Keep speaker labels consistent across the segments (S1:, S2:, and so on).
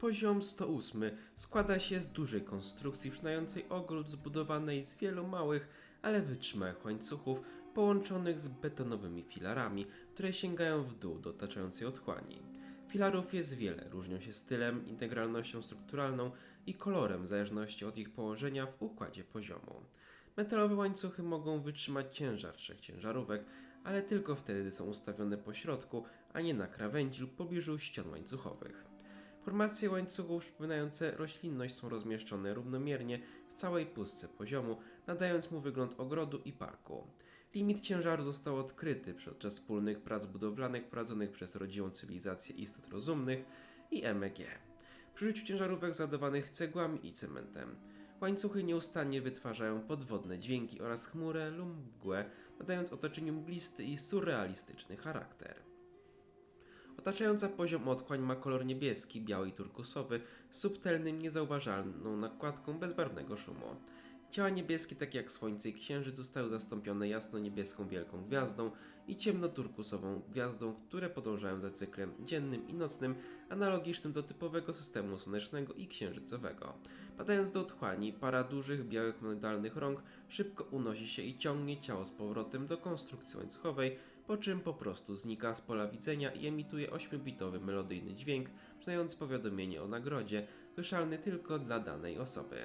S1: Poziom 108 składa się z dużej konstrukcji przynającej ogród zbudowanej z wielu małych, ale wytrzymałych łańcuchów połączonych z betonowymi filarami, które sięgają w dół do otaczającej otchłani. Filarów jest wiele, różnią się stylem, integralnością strukturalną i kolorem w zależności od ich położenia w układzie poziomu. Metalowe łańcuchy mogą wytrzymać ciężar trzech ciężarówek, ale tylko wtedy, są ustawione po środku, a nie na krawędzi lub pobliżu ścian łańcuchowych. Formacje łańcuchów przypominające roślinność są rozmieszczone równomiernie w całej pustce poziomu, nadając mu wygląd ogrodu i parku. Limit ciężaru został odkryty podczas wspólnych prac budowlanych prowadzonych przez rodziłą cywilizację istot rozumnych i MEG. Przy użyciu ciężarówek zadawanych cegłami i cementem. Łańcuchy nieustannie wytwarzają podwodne dźwięki oraz chmurę lub mgłę, nadając otoczeniu mglisty i surrealistyczny charakter. Otaczająca poziom otchłań ma kolor niebieski, biały i turkusowy z subtelnym, niezauważalną nakładką bezbarwnego szumu. Ciała niebieskie, takie jak Słońce i Księżyc, zostały zastąpione jasno-niebieską wielką gwiazdą i ciemno-turkusową gwiazdą, które podążają za cyklem dziennym i nocnym, analogicznym do typowego systemu słonecznego i księżycowego. Padając do otchłani, para dużych, białych, monumentalnych rąk szybko unosi się i ciągnie ciało z powrotem do konstrukcji łańcuchowej, po czym po prostu znika z pola widzenia i emituje 8-bitowy melodyjny dźwięk, przydający powiadomienie o nagrodzie, słyszalny tylko dla danej osoby.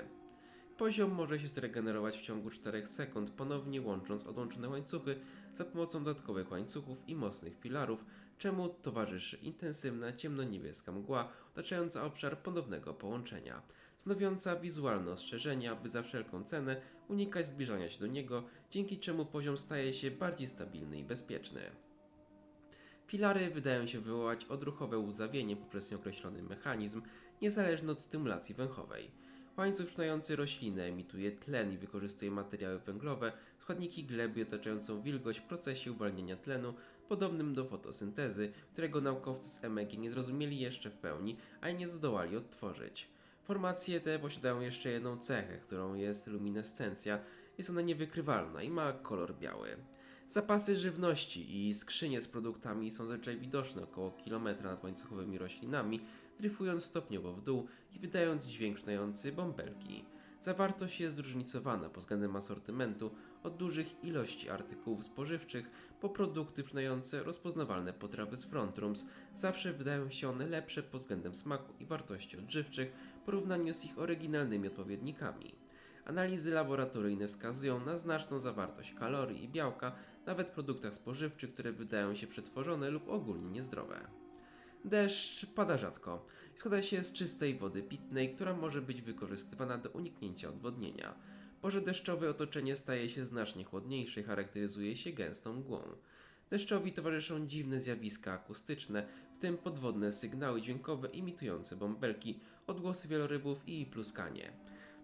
S1: Poziom może się zregenerować w ciągu 4 sekund, ponownie łącząc odłączone łańcuchy za pomocą dodatkowych łańcuchów i mocnych filarów, czemu towarzyszy intensywna ciemno-niebieska mgła otaczająca obszar ponownego połączenia, stanowiąca wizualne ostrzeżenia, by za wszelką cenę unikać zbliżania się do niego, dzięki czemu poziom staje się bardziej stabilny i bezpieczny. Filary wydają się wywołać odruchowe łzawienie poprzez nieokreślony mechanizm, niezależny od stymulacji węchowej. Łańcuch przynający roślinę emituje tlen i wykorzystuje materiały węglowe, składniki gleby otaczającą wilgoć w procesie uwalniania tlenu, podobnym do fotosyntezy, którego naukowcy z MEG nie zrozumieli jeszcze w pełni, a nie zdołali odtworzyć. Formacje te posiadają jeszcze jedną cechę, którą jest luminescencja. Jest ona niewykrywalna i ma kolor biały. Zapasy żywności i skrzynie z produktami są zazwyczaj widoczne około kilometra nad łańcuchowymi roślinami, dryfując stopniowo w dół i wydając dźwięk przynający bąbelki. Zawartość jest zróżnicowana pod względem asortymentu, od dużych ilości artykułów spożywczych po produkty przynające rozpoznawalne potrawy z frontrooms. Zawsze wydają się one lepsze pod względem smaku i wartości odżywczych w porównaniu z ich oryginalnymi odpowiednikami. Analizy laboratoryjne wskazują na znaczną zawartość kalorii i białka nawet w produktach spożywczych, które wydają się przetworzone lub ogólnie niezdrowe. Deszcz pada rzadko i składa się z czystej wody pitnej, która może być wykorzystywana do uniknięcia odwodnienia. Porze deszczowej otoczenie staje się znacznie chłodniejsze i charakteryzuje się gęstą mgłą. Deszczowi towarzyszą dziwne zjawiska akustyczne, w tym podwodne sygnały dźwiękowe imitujące bąbelki, odgłosy wielorybów i pluskanie.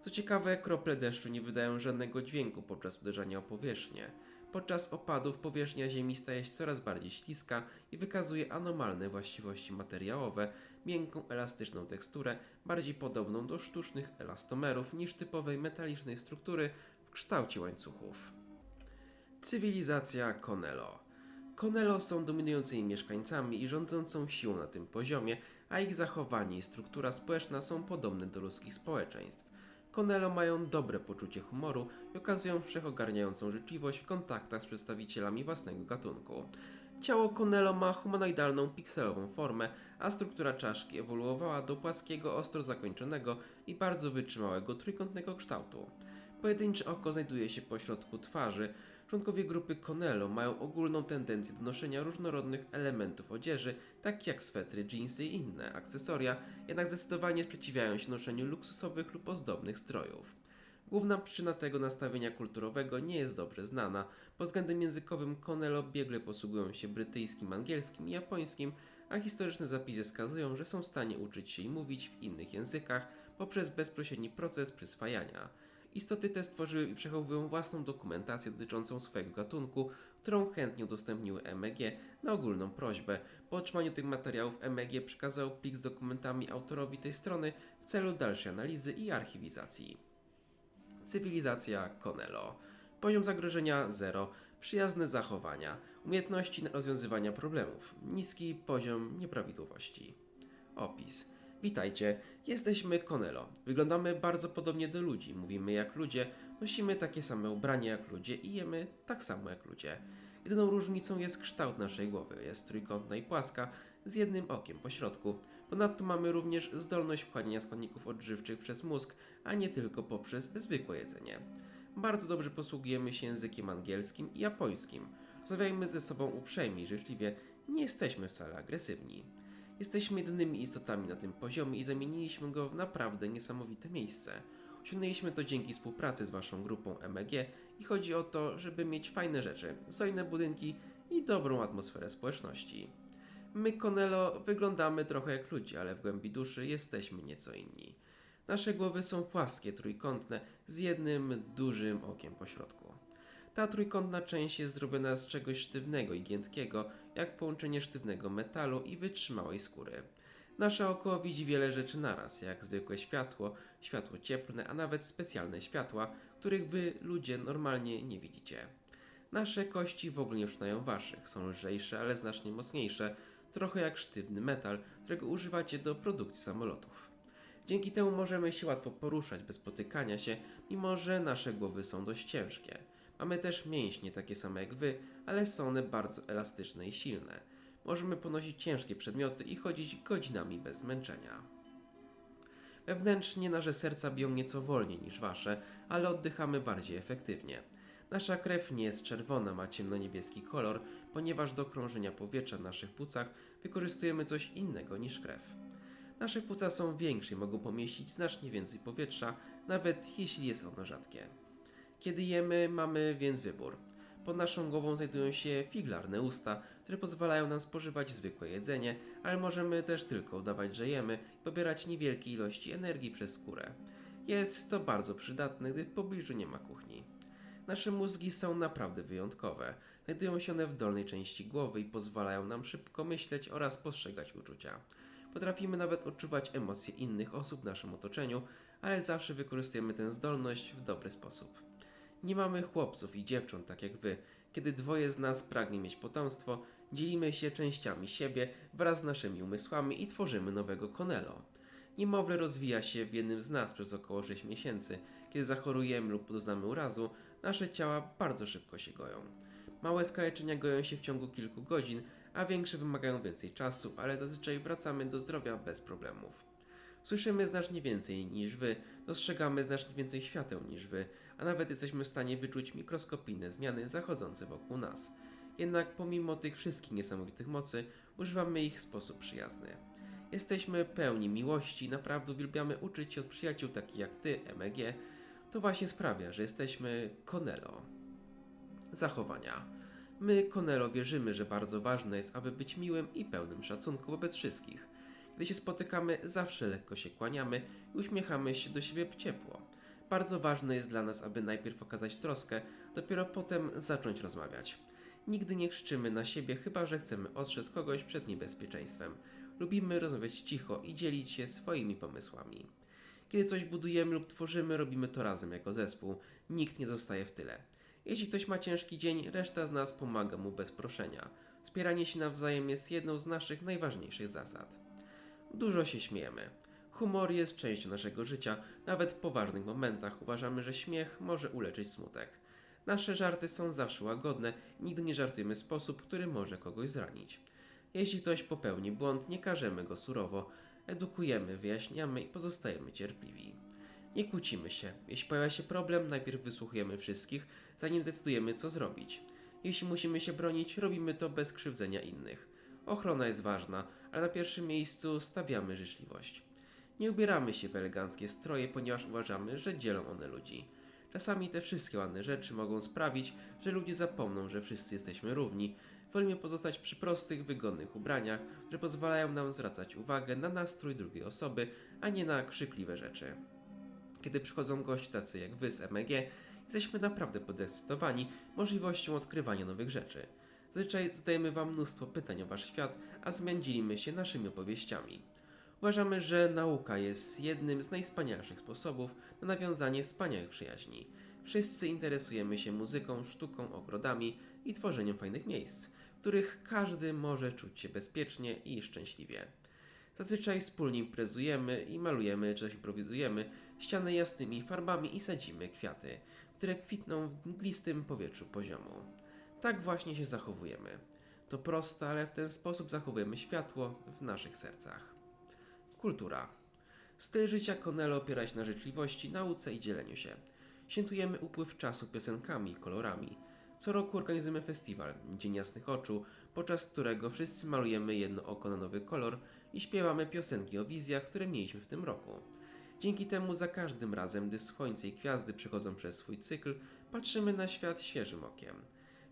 S1: Co ciekawe, krople deszczu nie wydają żadnego dźwięku podczas uderzania o powierzchnię. Podczas opadów powierzchnia Ziemi staje się coraz bardziej śliska i wykazuje anomalne właściwości materiałowe, miękką, elastyczną teksturę, bardziej podobną do sztucznych elastomerów niż typowej metalicznej struktury w kształcie łańcuchów. Cywilizacja Konelo. Konelo są dominującymi mieszkańcami i rządzącą siłą na tym poziomie, a ich zachowanie i struktura społeczna są podobne do ludzkich społeczeństw. Konelo mają dobre poczucie humoru i okazują wszechogarniającą życzliwość w kontaktach z przedstawicielami własnego gatunku. Ciało Konelo ma humanoidalną pikselową formę, a struktura czaszki ewoluowała do płaskiego, ostro zakończonego i bardzo wytrzymałego trójkątnego kształtu. Pojedyncze oko znajduje się pośrodku twarzy. Członkowie grupy Conello mają ogólną tendencję do noszenia różnorodnych elementów odzieży, takich jak swetry, dżinsy i inne akcesoria, jednak zdecydowanie sprzeciwiają się noszeniu luksusowych lub ozdobnych strojów. Główna przyczyna tego nastawienia kulturowego nie jest dobrze znana. Pod względem językowym Conello biegle posługują się brytyjskim, angielskim i japońskim, a historyczne zapisy wskazują, że są w stanie uczyć się i mówić w innych językach poprzez bezpośredni proces przyswajania. Istoty te stworzyły i przechowują własną dokumentację dotyczącą swojego gatunku, którą chętnie udostępniły MEG na ogólną prośbę. Po otrzymaniu tych materiałów MEG przekazał plik z dokumentami autorowi tej strony w celu dalszej analizy i archiwizacji. Cywilizacja Konelo. Poziom zagrożenia 0. Przyjazne zachowania. Umiejętności rozwiązywania problemów. Niski poziom nieprawidłowości. Opis. Witajcie, jesteśmy Konelo. Wyglądamy bardzo podobnie do ludzi, mówimy jak ludzie, nosimy takie same ubrania jak ludzie i jemy tak samo jak ludzie. Jedyną różnicą jest kształt naszej głowy. Jest trójkątna i płaska, z jednym okiem po środku. Ponadto mamy również zdolność wchłaniania składników odżywczych przez mózg, a nie tylko poprzez zwykłe jedzenie. Bardzo dobrze posługujemy się językiem angielskim i japońskim. Rozmawiajmy ze sobą uprzejmie i życzliwie, nie jesteśmy wcale agresywni. Jesteśmy jedynymi istotami na tym poziomie i zamieniliśmy go w naprawdę niesamowite miejsce. Osiągnęliśmy to dzięki współpracy z waszą grupą MEG i chodzi o to, żeby mieć fajne rzeczy, solidne budynki i dobrą atmosferę społeczności. My, Konelo, wyglądamy trochę jak ludzie, ale w głębi duszy jesteśmy nieco inni. Nasze głowy są płaskie, trójkątne, z jednym dużym okiem po środku. Ta trójkątna część jest zrobiona z czegoś sztywnego i giętkiego, jak połączenie sztywnego metalu i wytrzymałej skóry. Nasze oko widzi wiele rzeczy naraz, jak zwykłe światło, światło cieplne, a nawet specjalne światła, których wy, ludzie, normalnie nie widzicie. Nasze kości w ogóle nie przypominają waszych, są lżejsze, ale znacznie mocniejsze, trochę jak sztywny metal, którego używacie do produkcji samolotów. Dzięki temu możemy się łatwo poruszać bez potykania się, mimo że nasze głowy są dość ciężkie. Mamy też mięśnie takie same jak wy, ale są one bardzo elastyczne i silne. Możemy ponosić ciężkie przedmioty i chodzić godzinami bez zmęczenia. Wewnętrznie nasze serca biją nieco wolniej niż wasze, ale oddychamy bardziej efektywnie. Nasza krew nie jest czerwona, ma ciemno-niebieski kolor, ponieważ do krążenia powietrza w naszych płucach wykorzystujemy coś innego niż krew. Nasze płuca są większe i mogą pomieścić znacznie więcej powietrza, nawet jeśli jest ono rzadkie. Kiedy jemy, mamy więc wybór. Pod naszą głową znajdują się figlarne usta, które pozwalają nam spożywać zwykłe jedzenie, ale możemy też tylko udawać, że jemy i pobierać niewielkie ilości energii przez skórę. Jest to bardzo przydatne, gdy w pobliżu nie ma kuchni. Nasze mózgi są naprawdę wyjątkowe. Znajdują się one w dolnej części głowy i pozwalają nam szybko myśleć oraz postrzegać uczucia. Potrafimy nawet odczuwać emocje innych osób w naszym otoczeniu, ale zawsze wykorzystujemy tę zdolność w dobry sposób. Nie mamy chłopców i dziewcząt tak jak wy. Kiedy dwoje z nas pragnie mieć potomstwo, dzielimy się częściami siebie wraz z naszymi umysłami i tworzymy nowego Konelo. Niemowlę rozwija się w jednym z nas przez około 6 miesięcy. Kiedy zachorujemy lub doznamy urazu, nasze ciała bardzo szybko się goją. Małe skaleczenia goją się w ciągu kilku godzin, a większe wymagają więcej czasu, ale zazwyczaj wracamy do zdrowia bez problemów. Słyszymy znacznie więcej niż wy, dostrzegamy znacznie więcej świateł niż wy, a nawet jesteśmy w stanie wyczuć mikroskopijne zmiany zachodzące wokół nas. Jednak pomimo tych wszystkich niesamowitych mocy, używamy ich w sposób przyjazny. Jesteśmy pełni miłości naprawdę uwielbiamy uczyć się od przyjaciół takich jak ty, MEG. To właśnie sprawia, że jesteśmy Konelo. Zachowania. My, Konelo, wierzymy, że bardzo ważne jest, aby być miłym i pełnym szacunku wobec wszystkich. Gdy się spotykamy, zawsze lekko się kłaniamy i uśmiechamy się do siebie ciepło. Bardzo ważne jest dla nas, aby najpierw okazać troskę, dopiero potem zacząć rozmawiać. Nigdy nie krzyczymy na siebie, chyba że chcemy ostrzec kogoś przed niebezpieczeństwem. Lubimy rozmawiać cicho i dzielić się swoimi pomysłami. Kiedy coś budujemy lub tworzymy, robimy to razem jako zespół. Nikt nie zostaje w tyle. Jeśli ktoś ma ciężki dzień, reszta z nas pomaga mu bez proszenia. Wspieranie się nawzajem jest jedną z naszych najważniejszych zasad. Dużo się śmiejemy. Humor jest częścią naszego życia, nawet w poważnych momentach uważamy, że śmiech może uleczyć smutek. Nasze żarty są zawsze łagodne, nigdy nie żartujemy w sposób, który może kogoś zranić. Jeśli ktoś popełni błąd, nie karzemy go surowo, edukujemy, wyjaśniamy i pozostajemy cierpliwi. Nie kłócimy się. Jeśli pojawia się problem, najpierw wysłuchujemy wszystkich, zanim zdecydujemy, co zrobić. Jeśli musimy się bronić, robimy to bez krzywdzenia innych. Ochrona jest ważna, ale na pierwszym miejscu stawiamy życzliwość. Nie ubieramy się w eleganckie stroje, ponieważ uważamy, że dzielą one ludzi. Czasami te wszystkie ładne rzeczy mogą sprawić, że ludzie zapomną, że wszyscy jesteśmy równi. Wolimy pozostać przy prostych, wygodnych ubraniach, które pozwalają nam zwracać uwagę na nastrój drugiej osoby, a nie na krzykliwe rzeczy. Kiedy przychodzą goście tacy jak wy z MEG, jesteśmy naprawdę podekscytowani możliwością odkrywania nowych rzeczy. Zazwyczaj zadajemy wam mnóstwo pytań o wasz świat, a zmian dzielimy się naszymi opowieściami. Uważamy, że nauka jest jednym z najwspanialszych sposobów na nawiązanie wspaniałych przyjaźni. Wszyscy interesujemy się muzyką, sztuką, ogrodami i tworzeniem fajnych miejsc, w których każdy może czuć się bezpiecznie i szczęśliwie. Zazwyczaj wspólnie imprezujemy i malujemy czy też improwizujemy ściany jasnymi farbami i sadzimy kwiaty, które kwitną w mglistym powietrzu poziomu. Tak właśnie się zachowujemy. To proste, ale w ten sposób zachowujemy światło w naszych sercach. Kultura. Styl życia Conello opiera się na życzliwości, nauce i dzieleniu się. Świętujemy upływ czasu piosenkami kolorami. Co roku organizujemy festiwal Dzień Jasnych Oczu, podczas którego wszyscy malujemy jedno oko na nowy kolor i śpiewamy piosenki o wizjach, które mieliśmy w tym roku. Dzięki temu za każdym razem, gdy słońce i gwiazdy przechodzą przez swój cykl, patrzymy na świat świeżym okiem.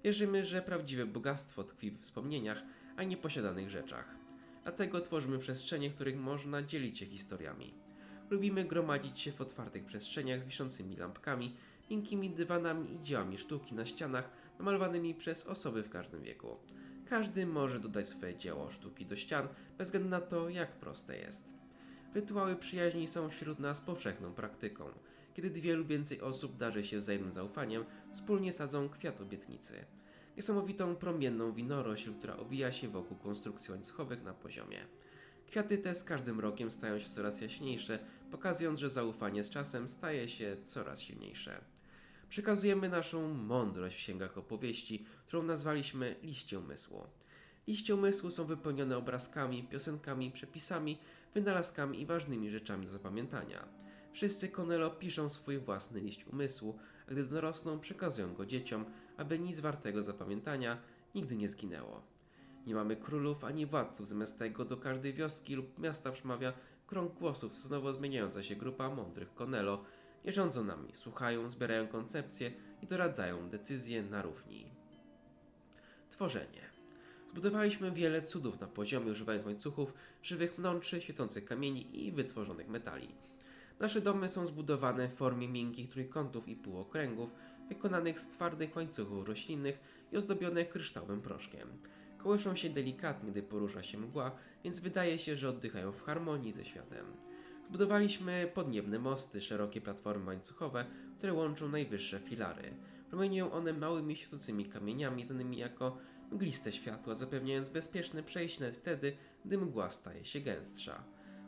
S1: Wierzymy, że prawdziwe bogactwo tkwi w wspomnieniach, a nie posiadanych rzeczach. Dlatego tworzymy przestrzenie, w których można dzielić się historiami. Lubimy gromadzić się w otwartych przestrzeniach z wiszącymi lampkami, miękkimi dywanami i dziełami sztuki na ścianach namalowanymi przez osoby w każdym wieku. Każdy może dodać swoje dzieło sztuki do ścian, bez względu na to, jak proste jest. Rytuały przyjaźni są wśród nas powszechną praktyką. Kiedy dwie lub więcej osób darzy się wzajemnym zaufaniem, wspólnie sadzą kwiat obietnicy. Niesamowitą promienną winorośl, która owija się wokół konstrukcji łańcuchowych na poziomie. Kwiaty te z każdym rokiem stają się coraz jaśniejsze, pokazując, że zaufanie z czasem staje się coraz silniejsze. Przekazujemy naszą mądrość w księgach opowieści, którą nazwaliśmy liście umysłu. Liście umysłu są wypełnione obrazkami, piosenkami, przepisami, wynalazkami i ważnymi rzeczami do zapamiętania. Wszyscy Conello piszą swój własny liść umysłu, a gdy dorosną, przekazują go dzieciom, aby nic wartego zapamiętania nigdy nie zginęło. Nie mamy królów ani władców, zamiast tego do każdej wioski lub miasta przemawia krąg głosów, znowu zmieniająca się grupa mądrych Conello. Nie rządzą nami, słuchają, zbierają koncepcje i doradzają decyzje na równi. Tworzenie. Zbudowaliśmy wiele cudów na poziomie, używając łańcuchów, żywych mnączy, świecących kamieni i wytworzonych metali. Nasze domy są zbudowane w formie miękkich trójkątów i półokręgów, wykonanych z twardych łańcuchów roślinnych i ozdobione kryształowym proszkiem. Kołyszą się delikatnie, gdy porusza się mgła, więc wydaje się, że oddychają w harmonii ze światem. Zbudowaliśmy podniebne mosty, szerokie platformy łańcuchowe, które łączą najwyższe filary. Promieniują one małymi świecącymi kamieniami znanymi jako mgliste światła, zapewniając bezpieczne przejście nawet wtedy, gdy mgła staje się gęstsza.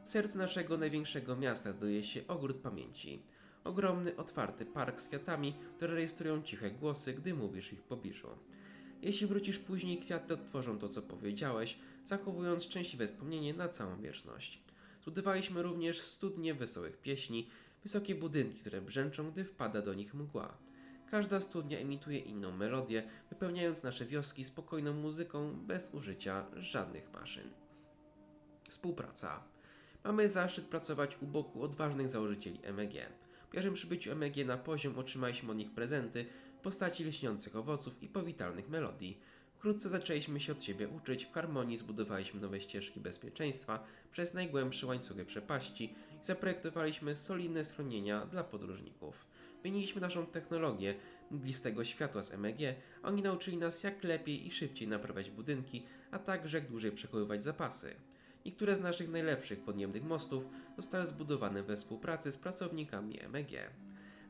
S1: W sercu naszego największego miasta znajduje się ogród pamięci. Ogromny, otwarty park z kwiatami, które rejestrują ciche głosy, gdy mówisz w ich pobliżu. Jeśli wrócisz później, kwiaty odtworzą to, co powiedziałeś, zachowując szczęśliwe wspomnienie na całą wieczność. Zbudowaliśmy również studnie wesołych pieśni, wysokie budynki, które brzęczą, gdy wpada do nich mgła. Każda studnia emituje inną melodię, wypełniając nasze wioski spokojną muzyką bez użycia żadnych maszyn. Współpraca. Mamy zaszczyt pracować u boku odważnych założycieli MEG. Pierwszym przybyciu MEG na poziom otrzymaliśmy od nich prezenty w postaci lśniących owoców i powitalnych melodii. Wkrótce zaczęliśmy się od siebie uczyć, w harmonii zbudowaliśmy nowe ścieżki bezpieczeństwa przez najgłębsze łańcuchy przepaści i zaprojektowaliśmy solidne schronienia dla podróżników. Wymieniliśmy naszą technologię mglistego światła z MEG, a oni nauczyli nas jak lepiej i szybciej naprawiać budynki, a także jak dłużej przechowywać zapasy. Niektóre z naszych najlepszych podniebnych mostów zostały zbudowane we współpracy z pracownikami MEG.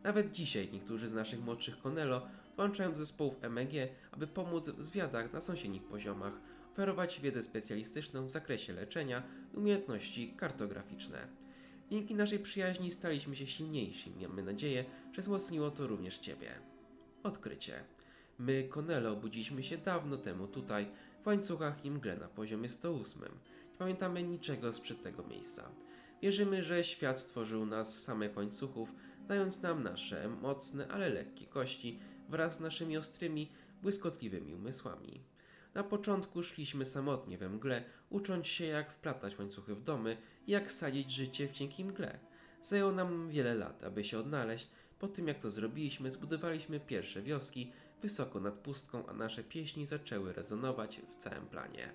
S1: Nawet dzisiaj niektórzy z naszych młodszych Conello dołączają do zespołów MEG, aby pomóc w zwiadach na sąsiednich poziomach, oferować wiedzę specjalistyczną w zakresie leczenia i umiejętności kartograficzne. Dzięki naszej przyjaźni staliśmy się silniejsi mamy nadzieję, że wzmocniło to również Ciebie. Odkrycie. My, Conello, obudziliśmy się dawno temu tutaj, w łańcuchach i mgle na poziomie 108. Pamiętamy niczego sprzed tego miejsca. Wierzymy, że świat stworzył nas z samych łańcuchów, dając nam nasze mocne, ale lekkie kości wraz z naszymi ostrymi, błyskotliwymi umysłami. Na początku szliśmy samotnie we mgle, ucząc się jak wplatać łańcuchy w domy jak sadzić życie w cienkiej mgle. Zajęło nam wiele lat, aby się odnaleźć. Po tym jak to zrobiliśmy, zbudowaliśmy pierwsze wioski wysoko nad pustką, a nasze pieśni zaczęły rezonować w całym planie.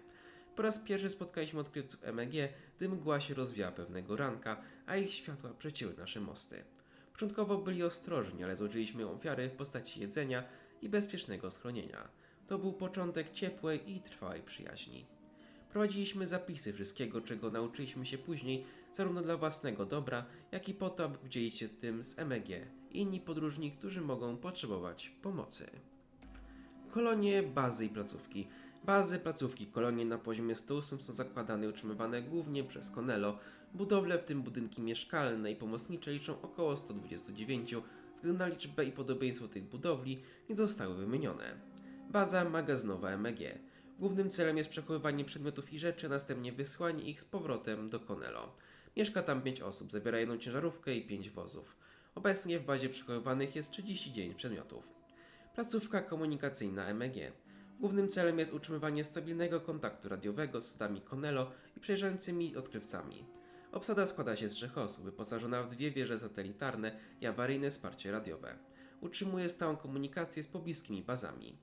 S1: Po raz pierwszy spotkaliśmy odkrywców MEG, gdy mgła się rozwiała pewnego ranka, a ich światła przecięły nasze mosty. Początkowo byli ostrożni, ale złożyliśmy ofiary w postaci jedzenia i bezpiecznego schronienia. To był początek ciepłej i trwałej przyjaźni. Prowadziliśmy zapisy wszystkiego, czego nauczyliśmy się później, zarówno dla własnego dobra, jak i po to, aby podzielić się tym z MEG i inni podróżni, którzy mogą potrzebować pomocy. Kolonie, bazy i placówki. Bazy, placówki, kolonie na poziomie 108 są zakładane i utrzymywane głównie przez Konelo. Budowle, w tym budynki mieszkalne i pomocnicze, liczą około 129. Ze względu na liczbę i podobieństwo tych budowli nie zostały wymienione. Baza magazynowa MEG. Głównym celem jest przechowywanie przedmiotów i rzeczy, a następnie wysłanie ich z powrotem do Konelo. Mieszka tam 5 osób, zawiera jedną ciężarówkę i 5 wozów. Obecnie w bazie przechowywanych jest 39 przedmiotów. Placówka komunikacyjna MEG. Głównym celem jest utrzymywanie stabilnego kontaktu radiowego z sadami Konelo i przejeżdżającymi odkrywcami. Obsada składa się z trzech osób, wyposażona w dwie wieże satelitarne i awaryjne wsparcie radiowe. Utrzymuje stałą komunikację z pobliskimi bazami.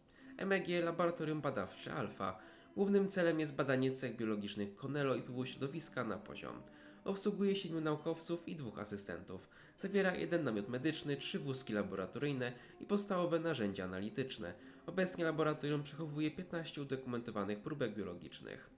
S1: MEG Laboratorium Badawcze Alfa. Głównym celem jest badanie cech biologicznych Konelo i wpływu środowiska na poziom. Obsługuje siedmiu naukowców i dwóch asystentów. Zawiera jeden namiot medyczny, trzy wózki laboratoryjne i podstawowe narzędzia analityczne. Obecnie laboratorium przechowuje 15 udokumentowanych próbek biologicznych.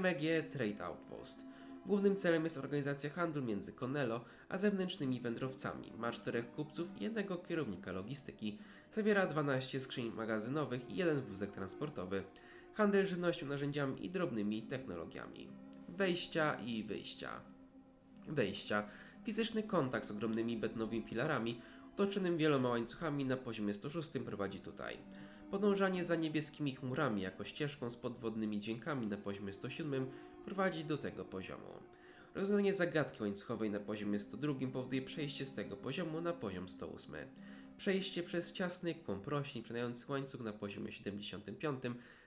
S1: MEG Trade Outpost. Głównym celem jest organizacja handlu między Konelo a zewnętrznymi wędrowcami. Ma czterech kupców i jednego kierownika logistyki. Zawiera 12 skrzyń magazynowych i jeden wózek transportowy. Handel żywnością, narzędziami i drobnymi technologiami. Wejścia i wyjścia. Wejścia. Fizyczny kontakt z ogromnymi betonowymi filarami, otoczonym wieloma łańcuchami na poziomie 106 prowadzi tutaj. Podążanie za niebieskimi chmurami jako ścieżką z podwodnymi dźwiękami na poziomie 107 prowadzi do tego poziomu. Rozwiązanie zagadki łańcuchowej na poziomie 102 powoduje przejście z tego poziomu na poziom 108. Przejście przez ciasny kłąb roślin łańcuch na poziomie 75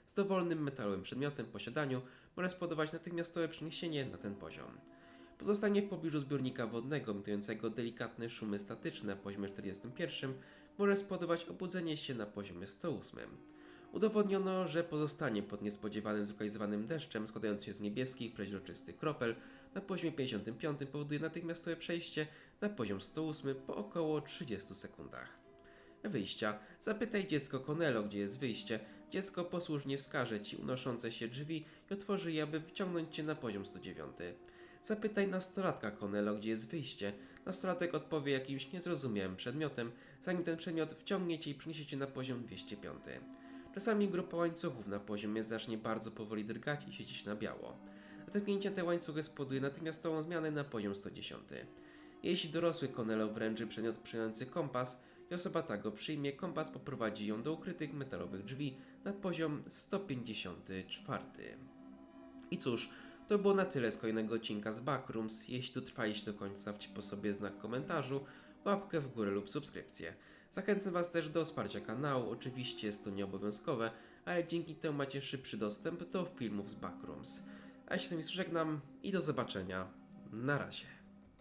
S1: z dowolnym metalowym przedmiotem w posiadaniu może spowodować natychmiastowe przeniesienie na ten poziom. Pozostanie w pobliżu zbiornika wodnego emitującego delikatne szumy statyczne na poziomie 41 może spowodować obudzenie się na poziomie 108. Udowodniono, że pozostanie pod niespodziewanym zlokalizowanym deszczem składającym się z niebieskich, preźroczystych kropel na poziomie 55 powoduje natychmiastowe przejście na poziom 108 po około 30 sekundach. Wyjścia. Zapytaj dziecko Konelo, gdzie jest wyjście. Dziecko posłusznie wskaże ci unoszące się drzwi i otworzy je, aby wyciągnąć cię na poziom 109. Zapytaj nastolatka Konelo, gdzie jest wyjście. Nastolatek odpowie jakimś niezrozumiałym przedmiotem, zanim ten przedmiot wciągnie cię i przyniesie cię na poziom 205. Czasami grupa łańcuchów na poziomie zacznie bardzo powoli drgać i świecić na biało. Natępnięcie te łańcuchy spowoduje natychmiastową zmianę na poziom 110. Jeśli dorosły Konelo wręczy przedmiot przyjmujący kompas i osoba ta go przyjmie, kompas poprowadzi ją do ukrytych metalowych drzwi na poziom 154. I cóż, to było na tyle z kolejnego odcinka z Backrooms. Jeśli dotrwaliście do końca, stawcie po sobie znak komentarzu, łapkę w górę lub subskrypcję. Zachęcam Was też do wsparcia kanału, oczywiście jest to nieobowiązkowe, ale dzięki temu macie szybszy dostęp do filmów z Backrooms. A się z wami żegnam i do zobaczenia. Na razie.